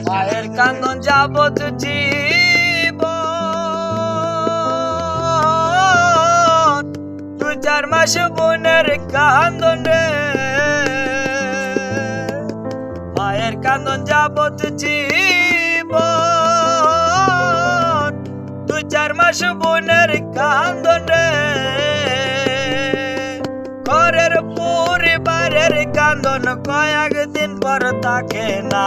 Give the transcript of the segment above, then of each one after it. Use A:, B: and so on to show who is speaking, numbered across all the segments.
A: মায়ের কান্দন যাবত জীব দু চার মাস বোনের কান্দন মায়ের কান্দন যাবত জীব দু চার মাস বোনের কান্দন ঘরের পরিবারের কান্দন কয়েক দিন পর থাকে না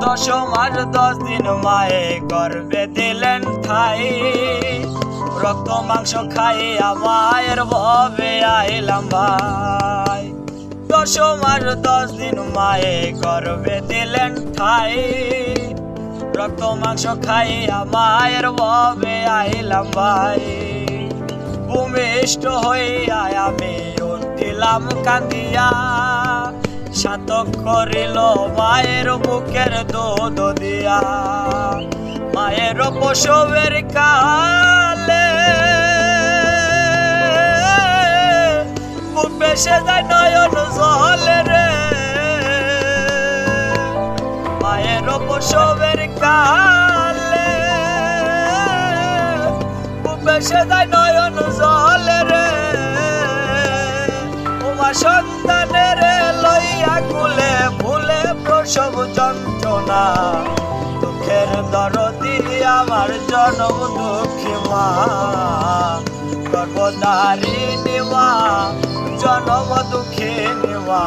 A: দশ মাস দশ দিন মায়ে গর্বে দিলেন ঠাই। রক্ত, মাংস খাই মায়ের ভবে আইলাম ভাই। দশ মাস দশ দিন মায়ে গর্বে দিলেন ঠাই। রক্ত, মাংস খাই মায়ের ভবে আইলাম ভাই। ভূমিষ্ঠ হইয়া আমি উঠিলাম কান্দিয়া। সাতক করিল, মায়ের বুকের দুধ দিয়া। মায়ের পশবের কালে বেসে যায় নয়ন জলে রে। মায়ের পশবের কালে বেসে যায় নয়ন জলে রে। তোমার সন্তানের প্রসব যন্ত্রণা, দুঃখের দরদি আমার জনম দুঃখী মা। গর্ভধারিণী মা জনম দুঃখিনী মা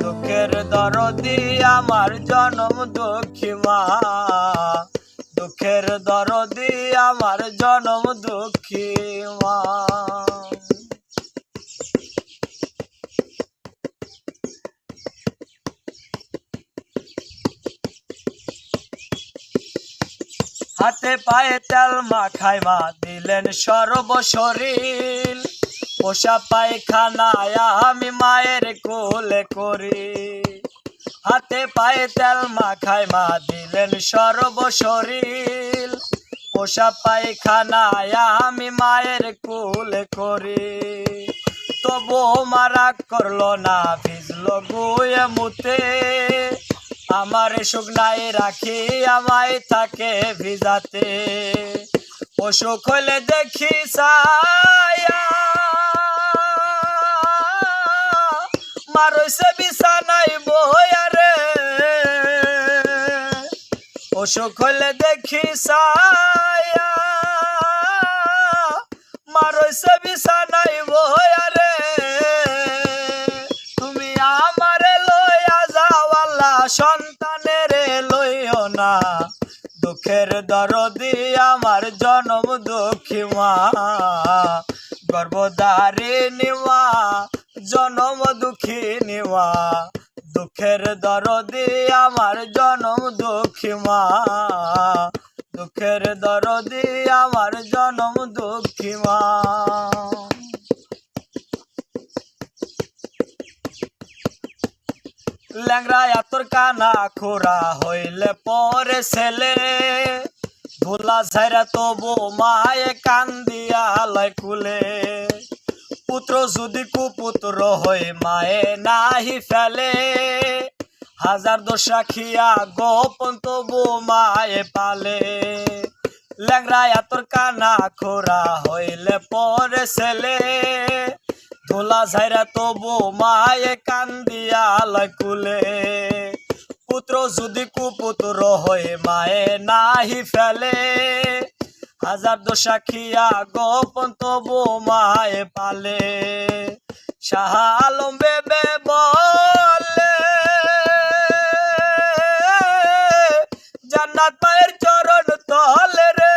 A: দুঃখের দরদি আমার জনম দুঃখী মা। দুঃখের দরদি আমার জনম দুঃখী মা। হাতে পায়ে তেল মাখাই মা, দিলেন সর্বশরীর পোষা পায়খানায় আমি মায়ের কোলে করি। হাতে পায়ে তেল মাখাই মা, দিলেন সর্বশরীর পোষা পায়খানায় আমি মায়ের কোলে করি। তবু মারা করল না, ভিজলো গুয়ে মুতে। আমার শুকনাই রাখি, আমায় থাকে ভিজাতে। অসুখ হলে দেখি সায়া মারইছে বিছানাই বয়া রে। অসুখ হলে দেখি সায়া মারইছে বিছানাই বয়া সন্তানের লইও না। দুঃখের দরদি আমার জনম দুঃখী মা। গর্ভধারিণী মা জনম দুঃখিনী মা দুঃখের দরদি আমার জনম দুঃখী মা। দুঃখের দরদি আমার জনম দুঃখী মা। ল্যাংরা এতর কানা খোরা হইলে পরে ছেলে। ধুলা ছাইরা তবু মায়ে কান্দিয়া লয় কুলে পুত্র যদি কুপুত্র হই মায়ে নাহি ফেলে। হাজার দোষ রাখিয়া গোপন তবু মায়ে পালে। ল্যাংরা এতর কানা খোরা হইলে পরে ছেলে। ধোলা ঝাইরা তবু মায়ে কান্দিয়া লয় কুলে পুত্র যদি কুপুত্র হয়ে, মায়ে নাহি ফেলে। হাজার দোষাখিয়া গোপন তবু মায়ে পালে। শাহ আলম বেবে বলে, জান্নাত মায়ের চরণ তলে রে।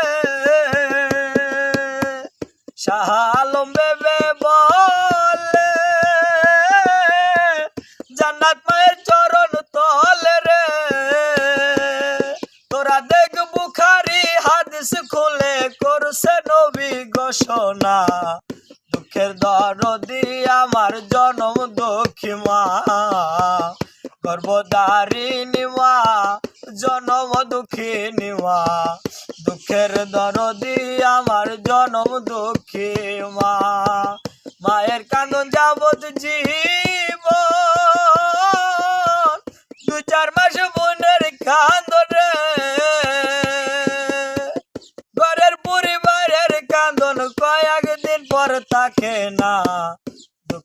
A: শাহ আলম বেবে আমার জনম দুঃখী মা গর্ভদারি নিমা জনম দুঃখী নিমা দুঃখের দরদি আমার জনম দুঃখী মা মায়ের কান্দন যাবত জীব দু চার মাস বোনের কান্দরে ঘরের পরিবারের কান্দন কয়েক দিন পর থাকে না